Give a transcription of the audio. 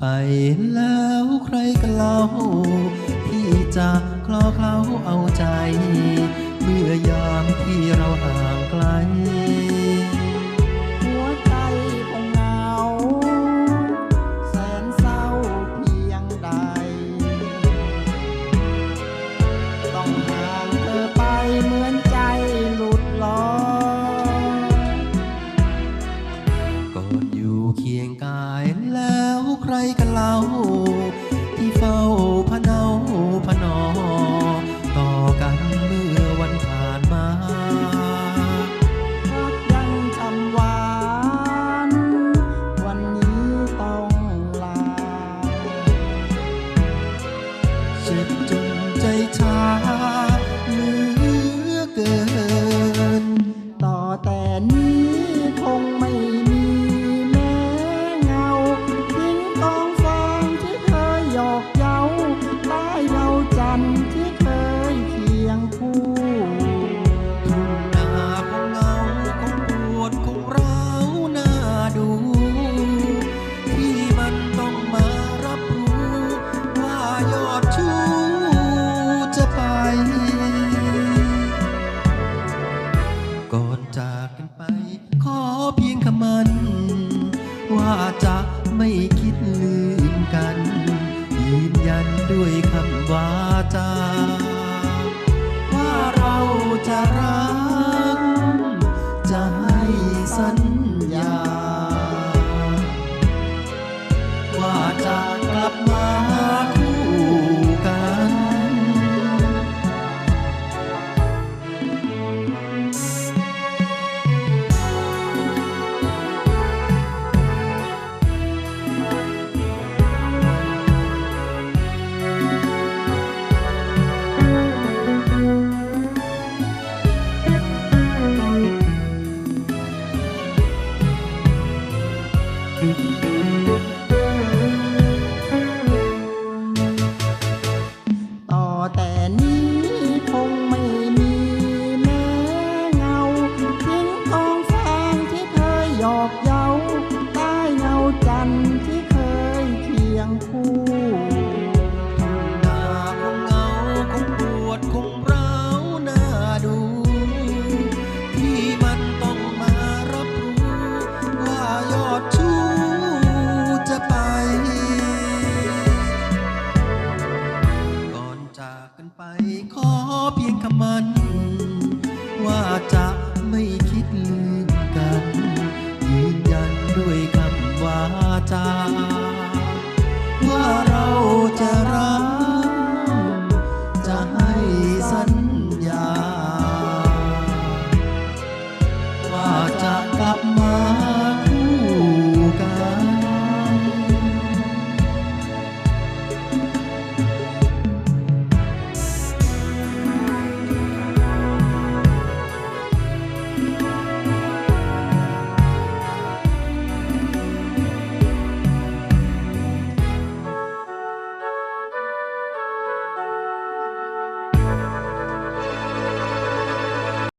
ไปแล้วใครกเล่าที่จะคลอเคล้าเอาใจ เมื่อยามที่เราห่างไกล จ็บจนใจชาเหลือเกิน ต่อแต่นี้คงไม่มีแม้เงาทิ้งกองฟางที่เคยหยอกเย้าใต้เงาจันทร์ที่ จากกันไป ขอเพียงคำมัน ว่าจะไม่คิดลืมกันยืนยันด้วยคำวาจา ว่าเราจะรัก เไม่คิดลืมกัน ยืนยันด้วยคำวาจาว่า